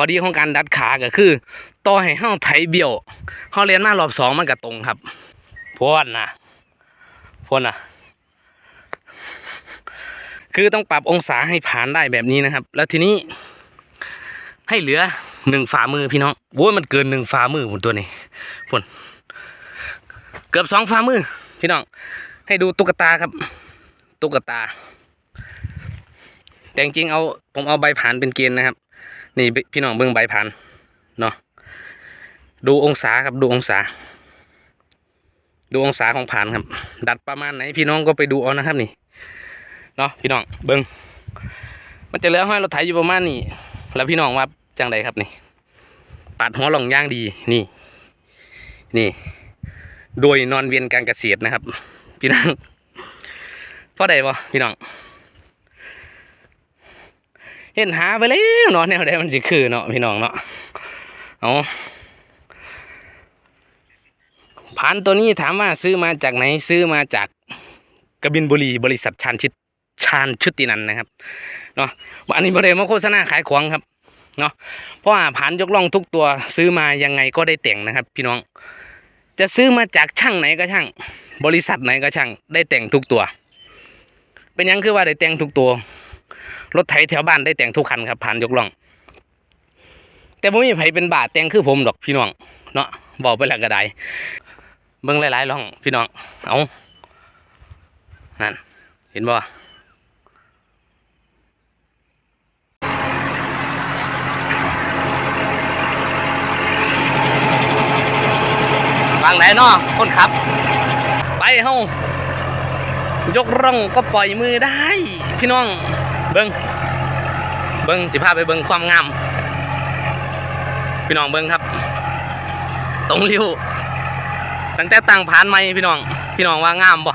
ข้อดีของการดัดขาก็คือต่อให้เฮาไถเบี้ยวเฮาเรียนมารอบสองมันก็ตรงครับพวนนะพวนนะคือต้องปรับองศาให้ผ่านได้แบบนี้นะครับ แล้วทีนี้ ให้เหลือหนึ่งฝ่ามือพี่น้องโว้ยมันเกินหนึ่งฝ่ามือผมตัวนี้พวนเกือบสองฝ่ามือ พี่น้อง ให้ดูตุ๊กตาครับ ตุ๊กตา แต่จริงเอาผมเอาใบผ่านเป็นเกณฑ์นะครับ นี่พี่น้องเบิ่งใบผ่านเนาะดูองศาครับดูองศา ดูองศาของผ่านครับ ดัดประมาณไหนพี่น้องก็ไปดูเอานะครับนี่เนาะพี่น้องเบิ่งมันจะเหลือห้อยเราไถอยู่ประมาณนี้แล้วพี่น้องว่าจังไดครับนี่ปัดหัวหล่องย่างดีนี่ นี่ โดยนอนเวียนการเกษตรนะครับ พี่น้องพอได้บ่พี่น้อง เห็นหาไปแล้วเนาะแนวใดมันสิคือเนาะพี่น้องเนาะเอาพันตัวนี้ถามว่าซื้อมาจากไหนซื้อมาจากกบินบุรีบริษัทชาญชิดชาญชุตินันนะครับเนาะอันนี้บริเวณมาโฆษณาขายของครับเนาะเพราะว่าผ่านยกล่องทุกตัวซื้อมายังไงก็ได้แต่งนะครับ พี่น้อง จะซื้อมาจากช่างไหนก็ช่าง บริษัทไหนก็ช่าง ได้แต่งทุกตัว เป็นยังคือว่าได้แต่งทุกตัว รถไถแถวบ้านได้แต่งทุกคันครับผ่านยกล่อง แต่ผมมีไผเป็นบาทแต่งคือผมดอกพี่น้องเนาะบอกไปแล้วก็ได้เบิ่งหลายๆล่องพี่น้องเอานั่นเห็นบ่วางไหนเนาะคนขับ ไปเฮายกร่องก็ปล่อยมือได้ พี่น้อง เบิ้งเบิ้งสิพาไปเบิ้งความงาม พี่น้องเบิ้งครับ ตรงริ้วตั้งแต่ตั้งผ่านไหมพี่น้อง พี่น้องว่างามบ่